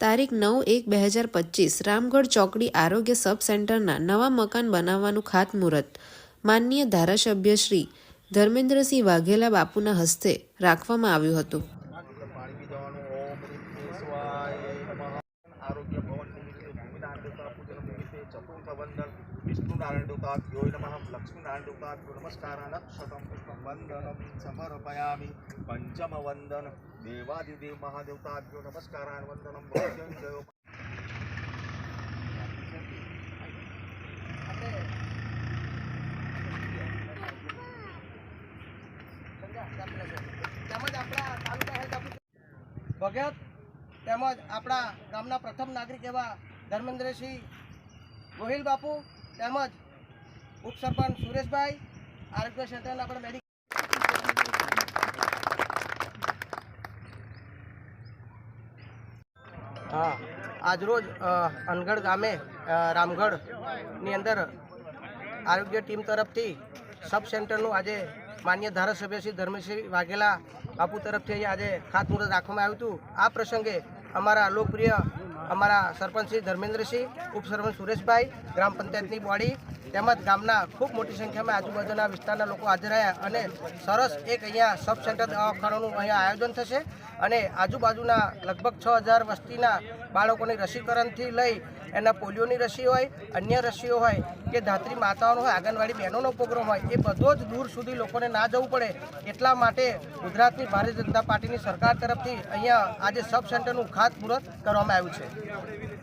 તારીખ નવ એક બે હજાર પચીસ, રામગઢ ચોકડી આરોગ્ય સબ સેન્ટરના નવા મકાન બનાવવાનું ખાતમુહૂર્ત. માનનીય ધારાસભ્ય શ્રી ધર્મેન્દ્રસિંહ વાઘેલા બાપુના હસ્તે રાખવામાં આવ્યું હતું. ચતુર્થ વંદન વિષ્ણુ નારાયણ દેવતા યોય નમઃ લક્ષ્મી નારાયણ દેવતા નમસ્કારાન શતમ પુષ્પમ વંદનમ સમર્પયામિ પંચમ વંદન દેવાદિદેવ મહાદેવતાભ્યો નમસ્કારાન વંદનમ મૃત્યુંજયો ભગત તેમજ આપણા ગામના પ્રથમ નાગરિક એવા ધર્મેન્દ્રસિંહ ગોહિલ બાપુ તેમજ ઉપસરપંચ સુરેશભાઈ, આરોગ્ય ક્ષેત્રના આપણે મેડિકલ હા, આજરોજ અનગઢ ગામે રામગઢની અંદર આરોગ્ય ટીમ તરફથી સબ સેન્ટરનું આજે માન્ય ધારાસભ્ય શ્રી ધર્મશ્રી વાઘેલા બાપુ તરફથી આજે ખાતમુહૂર્ત રાખવામાં આવ્યું હતું. આ પ્રસંગે અમારા લોકપ્રિય અમારા સરપંચ શ્રી ધર્મેન્દ્રસિંહ, ઉપસરપંચ સુરેશભાઈ, ગ્રામ પંચાયતની બોડી તેમજ ગામના ખૂબ મોટી સંખ્યામાં આજુબાજુના વિસ્તારના લોકો હાજર રહ્યા અને સરસ એક અહીંયા સબ સેન્ટર દવાખાનાનું અહીંયા આયોજન થશે. અને આજુબાજુના લગભગ છ હજાર વસ્તીના બાળકોની રસીકરણથી લઈ એના પોલિયોની રસી હોય, અન્ય રસીઓ હોય કે ધાત્રી માતાઓનો હોય, આંગણવાડી બહેનોનો પ્રોગ્રામ હોય, એ બધો જ દૂર સુધી લોકોને ના જવું પડે. એટલા માટે ગુજરાતની ભારતીય જનતા પાર્ટીની સરકાર તરફથી અહીંયા આજે સબ સેન્ટરનું ખાતમુહૂર્ત કરવામાં આવ્યું છે.